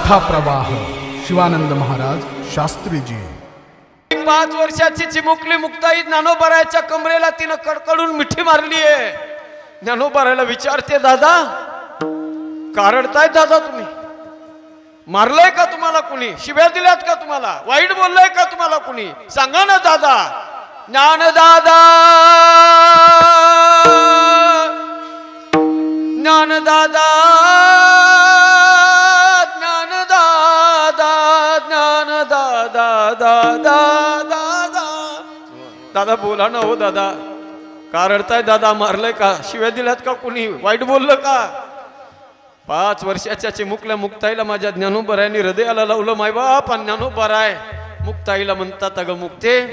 कथा प्रवाह शिवानंद महाराज शास्त्रीजी. पाच वर्षाची चिमुकली मुक्ताई ज्ञानोबरायच्या कमरेला तिनं कडकडून मिठी मारली आहे ज्ञानोबरायला विचारते दादा कारडताय दादा तुम्ही? मारलंय का तुम्हाला कुणी? शिव्या दिल्यात का तुम्हाला? वाईट बोललंय का तुम्हाला कुणी? सांगा ना दादा. ज्ञान दादा. ज्ञान दादा. दादा दादा दादा. दादा बोला ना हो दादा. का रडताय दादा? मारलंय का? शिव्या दिल्यात का कुणी? वाईट बोललं का? पाच वर्षाच्या चिमुकल्या मुक्ताईला माझ्या ज्ञानोबरायने हृदयाला लावलं. मायबाप आणि ज्ञानोबराय मुक्ताईला म्हणतात अगं मुक्ते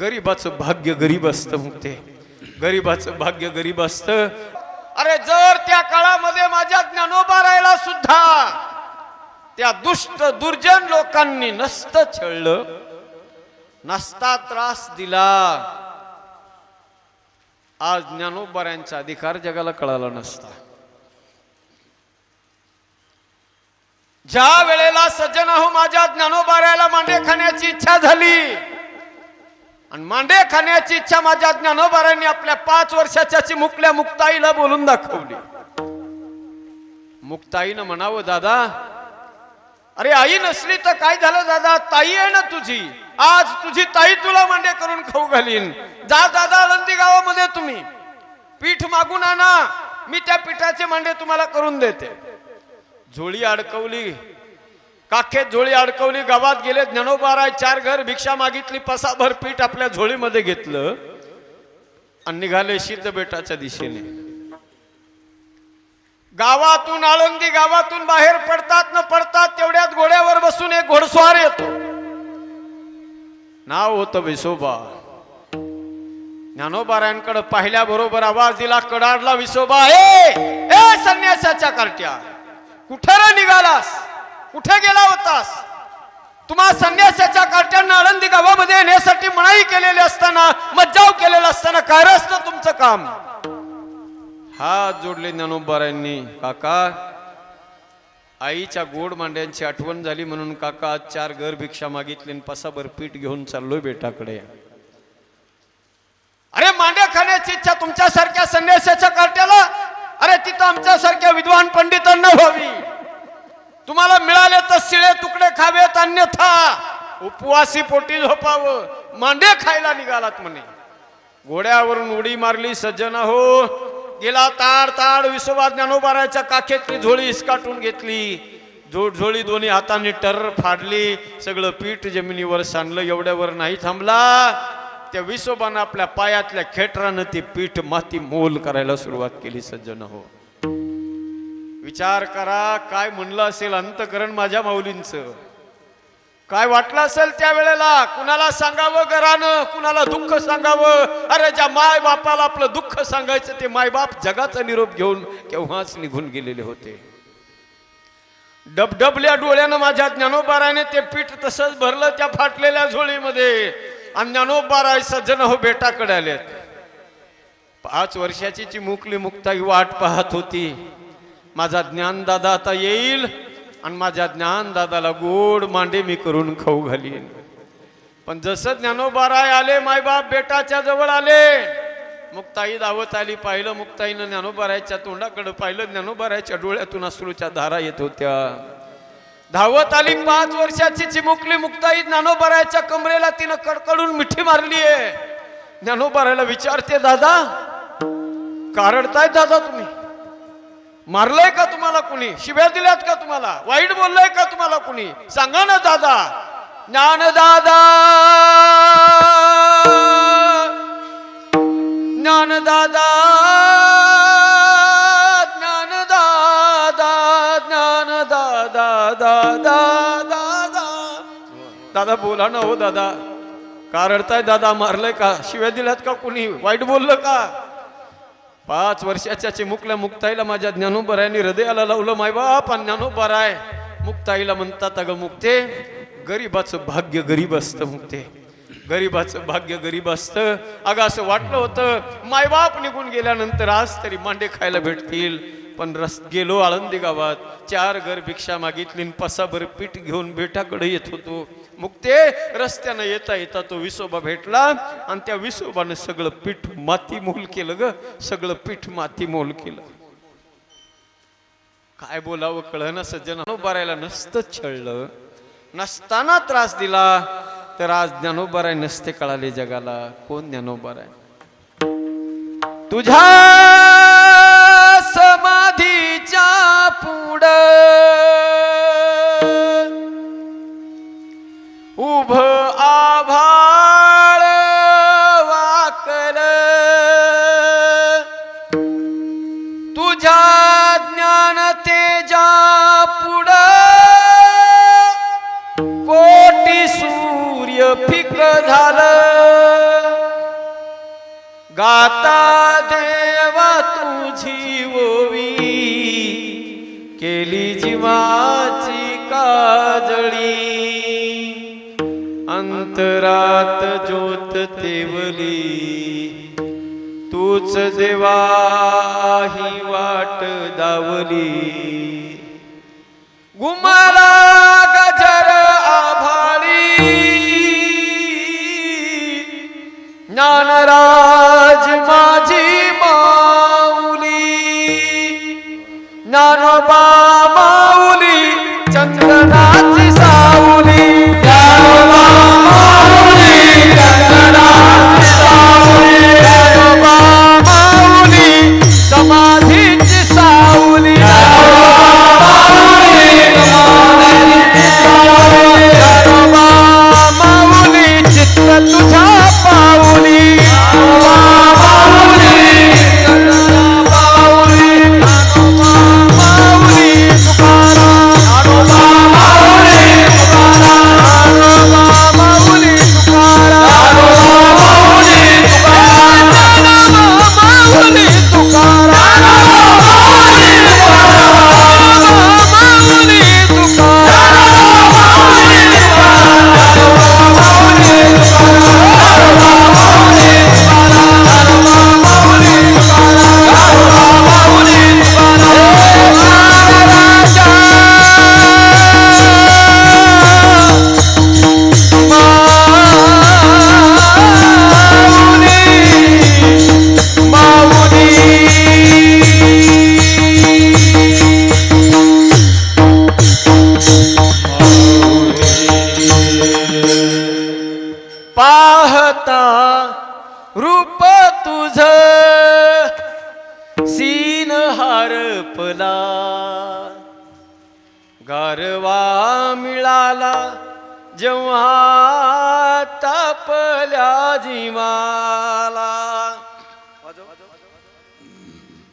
गरीबाचं भाग्य गरीब असतं मुक्ते. गरीबाचं भाग्य गरीब असतं. अरे जर त्या काळामध्ये माझ्या ज्ञानोबरायला सुद्धा त्या दुष्ट दुर्जन लोकांनी नसत छळलं. नसता त्रास दिला. आज ज्ञानोबऱ्यांचा अधिकार जगाला कळाला नसता. ज्या वेळेला सज्जन हो माझ्या ज्ञानोबाऱ्याला मांडे खाण्याची इच्छा झाली आणि मांडे खाण्याची इच्छा माझ्या ज्ञानोबाऱ्यांनी आपल्या पाच वर्षाच्या चिमुकल्या मुक्ताईला बोलून दाखवली. मुक्ताईनं म्हणावं दादा अरे आई नसली तर काय झालं दादा? ताई आहे ना तुझी. आज तुझी ताई तुला मांडे करून खाऊ घालीन. जा दादा आळंदी गावामध्ये तुम्ही. पीठ मागून आणा. मी त्या पिठाचे मांडे तुम्हाला करून देते. झोळी अडकवली. काखेत झोळी अडकवली. गावात गेले ज्ञानोबाराय चार घर भिक्षा मागितली पसाभर पीठ आपल्या झोळीमध्ये घेतलं. आणि निघाले सिद्ध बेटाच्या दिशेने. गावातून आळंदी गावातून बाहेर पडतात न पडतात तेवढ्यात घोड्यावर बसून एक घोडस्वार येतो. नाव होतं विसोबा. ज्ञानोबारायांकडे पाहिल्याबरोबर आवाज दिला कडाडला विसोबा ए ए संन्यासाच्या कार्ट्या कुठे रे निघालास? कुठे गेला होतास? तुम्हा संन्यासाच्या कार्ट्यांना आळंदी गावामध्ये येण्यासाठी मनाई केलेली असताना मज्जाव केलेला असताना काय असतं तुमचं काम? हात जोडले ज्ञानोबारांनी काका आईच्या गोड मांड्यांची आठवण झाली म्हणून काका आज चार घर भिक्षा मागितली आणि पसाभर पीठ घेऊन चाललोय बेटाकडे. अरे मांड्या खाण्याची इच्छा तुमच्यासारख्या संन्यासाच्या कार्ट्याला? अरे तिथं आमच्यासारख्या विद्वान पंडितांना व्हावी. तुम्हाला मिळाले तर शिळे तुकडे खावेत अन्यथा उपवासी पोटी झोपावं. मांडे खायला निघालात म्हणे. घोड्यावरून उडी मारली सज्जन हो गेला ताड ताड विसोबा ज्ञानोबाराच्या काखेतली झोळी हिसकाटून घेतली. जोड झोळी दोन्ही हाताने टर फाडली. सगळं पीठ जमिनीवर सांडलं एवढ्यावर नाही थांबला. त्या विसोबानं आपल्या पायातल्या खेटरानं ते पीठ माती मोल करायला सुरुवात केली सज्जन हो. विचार करा काय म्हणलं असेल अंतकरण माझ्या माऊलींचं. काय वाटलं असेल त्या वेळेला? कुणाला सांगावं घरानं? कुणाला दुःख सांगावं? अरे ज्या माय बापाला आपलं दुःख सांगायचं ते मायबाप जगाचा निरोप घेऊन केव्हाच निघून गेलेले होते. डबडबल्या डोळ्यानं माझ्या ज्ञानोबाराने ते पीठ तसंच भरलं त्या फाटलेल्या झोळीमध्ये. आणि ज्ञानोबाराय सज्जन हो बेटाकडे आलेत पाच वर्षाची चिमुकली मुक्ताई वाट पाहत होती. माझा ज्ञानदादा आता येईल. आणि माझ्या ज्ञानदादाला गोड मांडे मी करून खाऊ घालीन. पण जसं ज्ञानोबाराय आले मायबाप बेटाच्या जवळ आले मुक्ताई दावत आली पाहिलं मुक्ताईनं ज्ञानोबारायच्या तोंडाकडं पाहिलं ज्ञानोबारायच्या डोळ्यातून अश्रूच्या धारा येत होत्या. धावत आली पाच वर्षाची चिमुकली मुक्ताई ज्ञानोबारायच्या कमरेला तिनं कडकडून मिठी मारली आहे. ज्ञानोबारायला विचारते दादा कारडताय दादा तुम्ही? मारलंय का तुम्हाला कुणी? शिव्या दिल्यात का तुम्हाला? वाईट बोललंय का तुम्हाला कुणी? सांगा ना दादा. ज्ञान दादा ज्ञान दादा ज्ञान दादा ज्ञान दादा दादा. दादा. दादा बोला ना हो दादा. का रडताय दादा? मारलंय का? शिव्या दिल्यात का कुणी? वाईट बोललं का? पाच वर्षाच्या चिमुकल्या मुक्ताईला माझ्या ज्ञानोबरायांनी हृदयाला लावलं मायबाप आणि ज्ञानोबराय. मुक्ताईला म्हणतात अगं मुक्ते गरीबाचं भाग्य गरीब असतं मुक्ते. गरीबाचं भाग्य गरीब असतं. अगं असं वाटलं होतं मायबाप निघून गेल्यानंतर आज तरी मांडे खायला भेटतील. पण रस गेलो आळंदी गावात. चार घर भिक्षा मागितली आणि पसाभर पीठ घेऊन बेटाकडे येत होतो. मग ते रस्त्यानं येता येता तो विसोबा भेटला आणि त्या विसोबानं सगळं पीठ माती मोल केलं ग. सगळं पीठ माती मोल केलं. काय बोलावं कळलं सज्जन. बरायला नसतं छळलं. नसताना त्रास दिला तर आज ज्ञानोबाराय नसते कळाले जगाला. कोण ज्ञानोबाराय? तुझ्या समाधीच्या पुढ. उभ आभाळ वाकल. तुझ्या ज्ञान तेजा पुढ. कोटी सूर्य फिक झालं. गाता जीवाची काजळी. अंतरात ज्योत तेवली तूच देवा ही वाट दावली. गुमाला गजर आभाळी. ज्ञानराज माझी मा ज्ञानोबा मिळाला जेव्हा तापल्या जीवाला.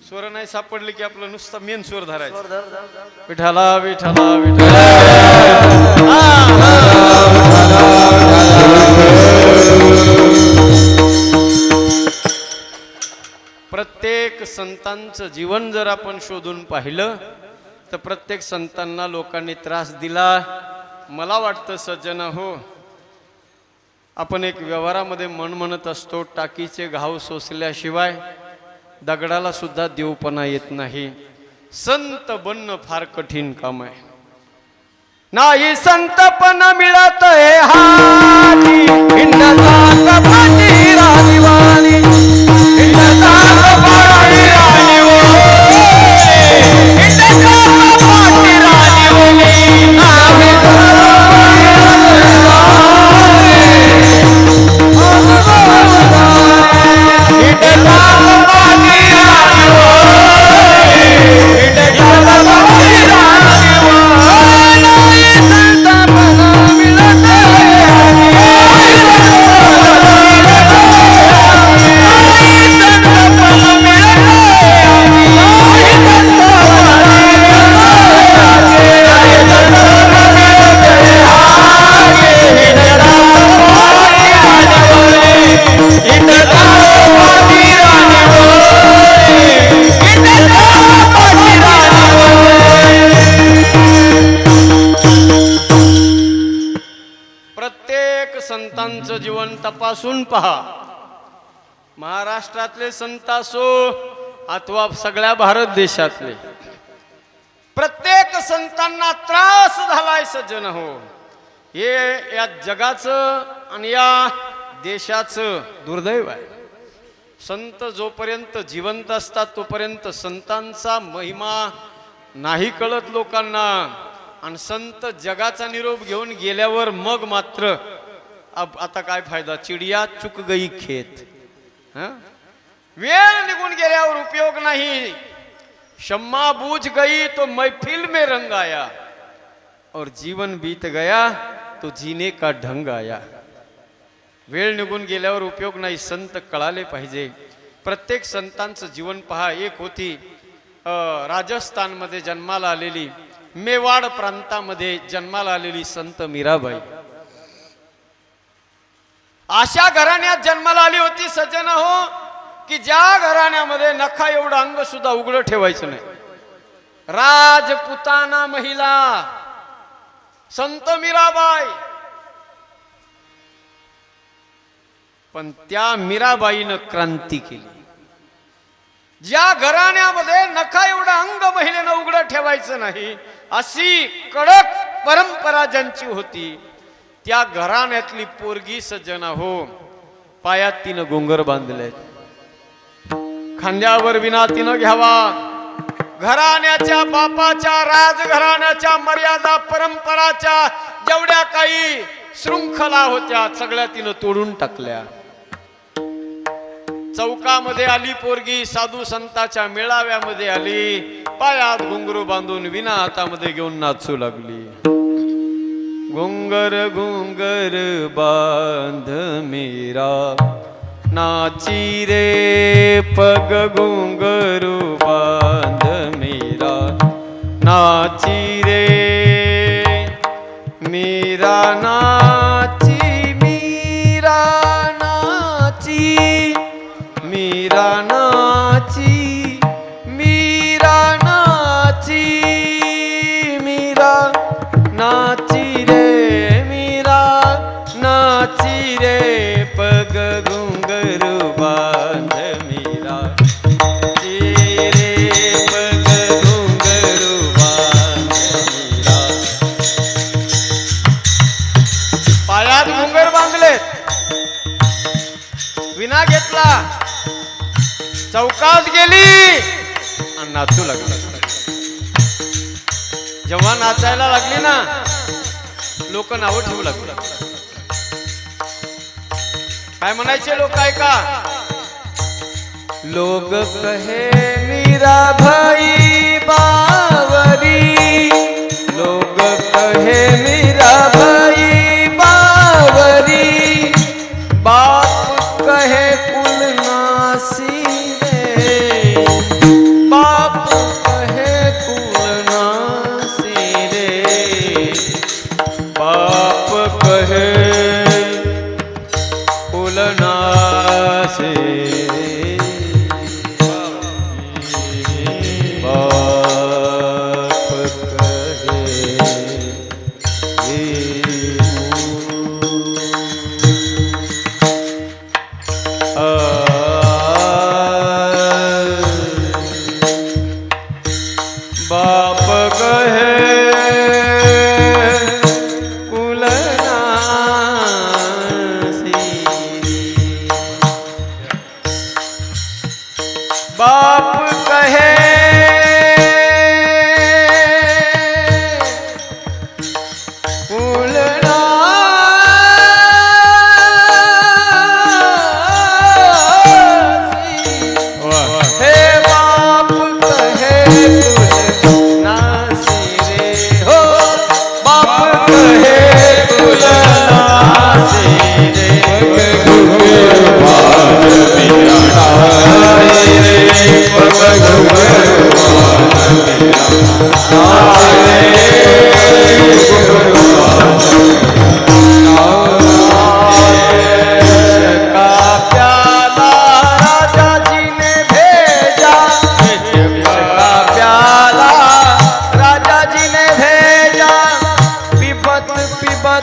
स्वर नाही सापडले की आपलं नुसतं मेन स्वर धरायचं. विठाला विठाला प्रत्येक संतांचं जीवन जर आपण शोधून पाहिलं तर प्रत्येक संतांना लोकांनी त्रास दिला. मला वाटतं सज्जन हो आपण एक व्यवहारामध्ये मन म्हणत असतो टाकीचे घाव सोसल्याशिवाय दगडाला सुद्धा देवपणा येत नाही. संत बनणं फार कठीण काम आहे. नाही संतपण मिळत हे हाती. तपासून पहा. महाराष्ट्रातले संत असो अथवा सगळ्या भारत देशातले. प्रत्येक संतांना त्रास झालाय सज्जन हो. हे या जगाचं आणि या देशाचं दुर्दैव आहे. संत जोपर्यंत जिवंत असतात तोपर्यंत संतांचा महिमा नाही कळत लोकांना. आणि संत जगाचा निरोप घेऊन गेल्यावर मग मात्र अब आता काय फायदा? चिडिया चुक गई खेत. हं? वेळ निघून गेल्यावर उपयोग नाही. शम्मा बूझ गई तो मैफिल में रंग आया. और जीवन बीत गया तो जीने का ढंग आया. वेळ निघून गेल्यावर उपयोग नाही. संत कळाले पाहिजे. प्रत्येक संतांचं जीवन पहा एक होती अ, राजस्थानमध्ये जन्माला आलेली मेवाड प्रांतामध्ये जन्माला आलेली संत मीराबाई. अशा घराण्यात जन्माला आली होती सज्जन हो की ज्या घराण्यामध्ये नखा एवढं अंग सुद्धा उघडं ठेवायचं नाही. राजपुताना महिला संत मीराबाई. पण त्या मीराबाईनं क्रांती केली. ज्या घराण्यामध्ये नखा एवढं अंग महिलेनं उघडं ठेवायचं नाही अशी कडक परंपरा ज्यांची होती त्या घराण्यातली पोरगी सज्जना हो. पायात तिनं गोंगर बांधले खांद्यावर विना तिनं घ्यावा. घराण्याच्या बापाच्या राजघराण्याच्या मर्यादा परंपराच्या जेवढ्या काही शृंखला होत्या सगळ्या तिनं तोडून टाकल्या. चौकामध्ये आली पोरगी साधू संताच्या मेळाव्यामध्ये आली. पायात घुंगरू बांधून विना हातामध्ये घेऊन नाचू लागली. घुंगर घुंगर बांध मेरा। नाची रे पग घुंगरू बांध मेरा। नाची रे मीरा नाची मीरा नाची मीरा ना नाचू लागली. जेव्हा नाचायला लागली ना लोक नावं ठेवू लागली. काय म्हणायचे लोक ऐका? लोक कहे मीरा भाई बावरी. लोक कहे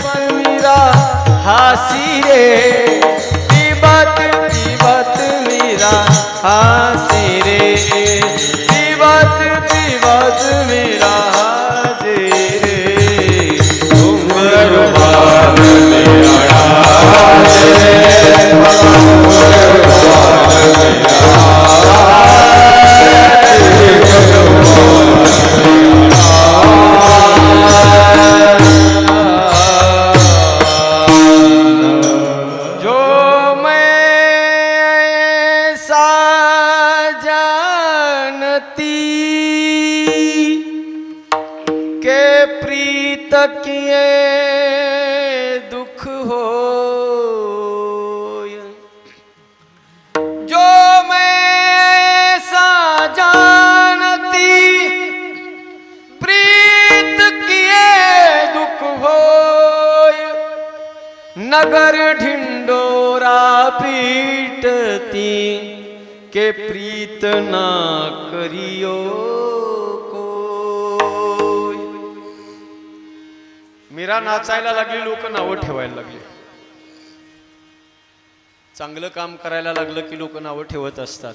मीरा हासी रे पिबत पिबत मीरा हासी रे पिबत पिबत मीरा प्रीत किए दुख हो। जो मैं सा जानती, प्रीत किए दुख हो नगर ढिंडोरा पीटती, के प्रीत ना करियो। मीरा नाचायला लागली लोक नावं ठेवायला लागली. चांगलं काम करायला लागलं की लोक नावं ठेवत असतात.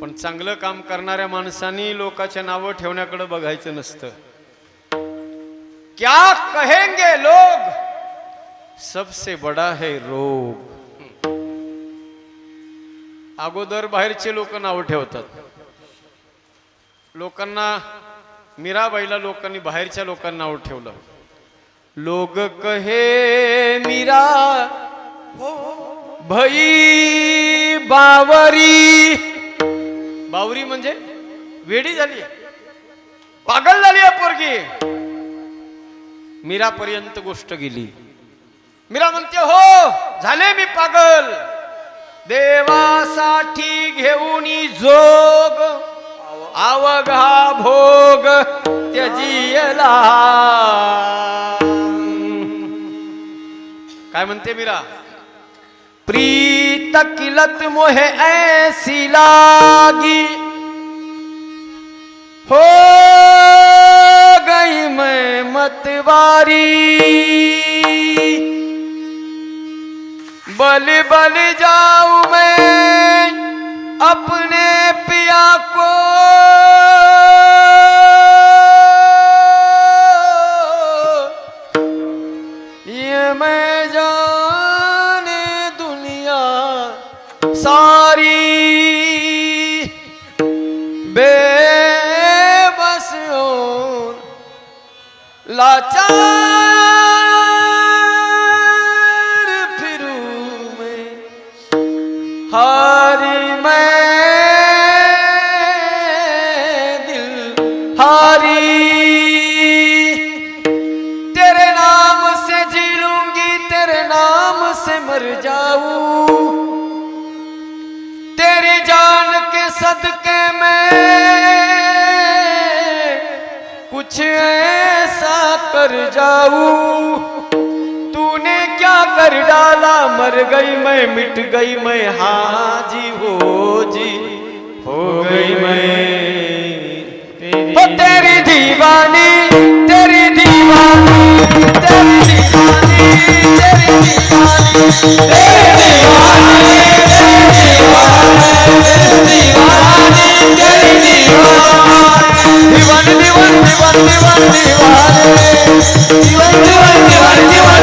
पण चांगलं काम करणाऱ्या माणसांनी लोकांच्या नावं ठेवण्याकडे बघायचं नसतं. क्या कहेंगे लोग? सबसे बडा है रोग. अगोदर बाहेरचे लोक नावं ठेवतात. लोकांना मीराबाईला लोकांनी बाहेरच्या लोकांना नाव ठेवलं. लोग कहे मीरा भई बावरी. बावरी म्हणजे वेडी झाली पागल झाली पोरगी. मीरापर्यंत गोष्ट गेली. मीरा म्हणते हो झाले मी पागल. देवासाठी घेऊन जोग. अवघा भोग त्यजियला. काय म्हणते मीरा? प्रीत किलत मोहे ऐसी लागी. हो गई मैं मतवारी. बल बल जाऊँ मैं अपने पिया को. Senhor! सदके में कुछ ऐसा कर जाऊँ। तूने क्या कर डाला? मर गई मैं मिट गई मैं। हाजी हो जी हो गई मैं। हो तेरी दीवानी तेरी दीवानी तेरी दीवानी तेरी दीवानी तेरी दीवानी। जीवन जीवन जीवन जीवन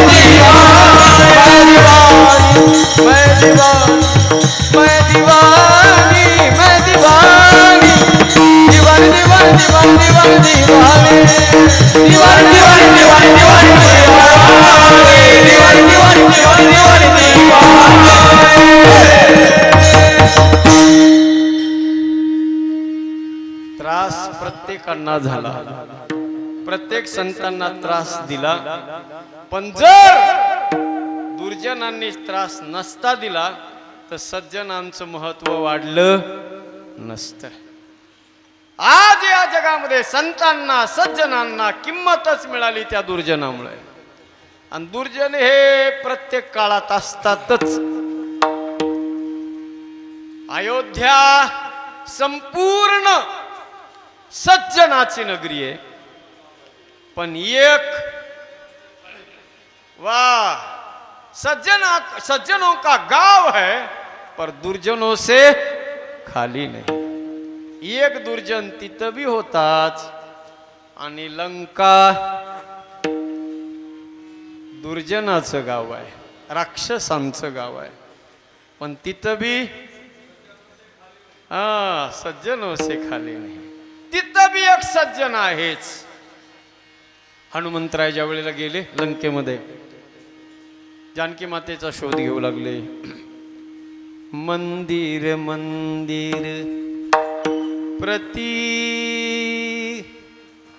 जीवन प्रत्येक संतांना त्रास दिला. पण जर दुर्जनांनी त्रास नसता दिला तर सज्जनांचं महत्त्व वाढलं नसतं. आज या जगामध्ये संतांना सज्जनांना किंमतच मिळाली त्या दुर्जनामुळे. आणि दुर्जन हे प्रत्येक काळात असतातच. अयोध्या संपूर्ण सज्जनाची नगरी आहे. पण एक वाह सज्जन सज्जनों का गांव है पर दुर्जनों से खाली नहीं। एक दुर्जन तिथं बी होताच आणि लंका दुर्जनाचं गाव आहे राक्षसांचं गाव आहे पण तिथं बी हा सज्जन असे खाली नाही। तिथं बी एक सज्जन आहेच। हनुमंतराय ज्या वेळेला गेले लंकेमध्ये जानकी मातेचा शोध घेऊ लागले. मंदिर मंदिर प्रति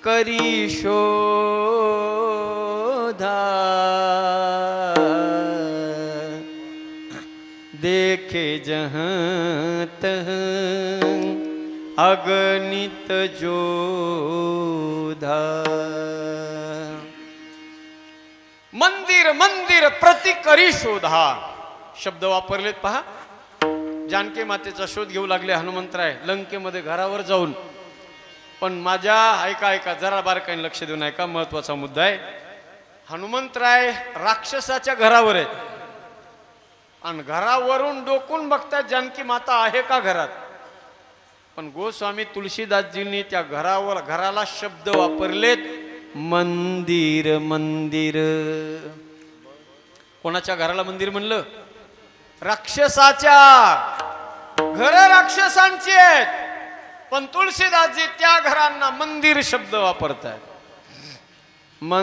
करी शोधा. देखे जहाँ तह अगणित जोधा। मंदिर मंदिर प्रति करी शोधा। शब्द वापरलेत पहा. जानकी मातेचा शोध घेऊ लागले हनुमंतराय. लंकेमध्ये घरावर जाऊन. पण माझ्या ऐका ऐका जरा बारकाईने लक्ष देऊन ऐका. महत्त्वाचा मुद्दा आहे. हनुमंतराय राक्षसाच्या घरावर आहेत. आणि घरावरून डोकून बघतात जानकी माता आहे का घरात? पण गोस्वामी तुळशीदासजींनी त्या घरावर घराला शब्द वापरलेत मंदिर मंदिर. कोणाच्या घराला मंदिर म्हणलं? राक्षसाच्या. घर राक्षसांची आहेत पण तुळशीदासजी त्या घरांना मंदिर शब्द वापरतात मन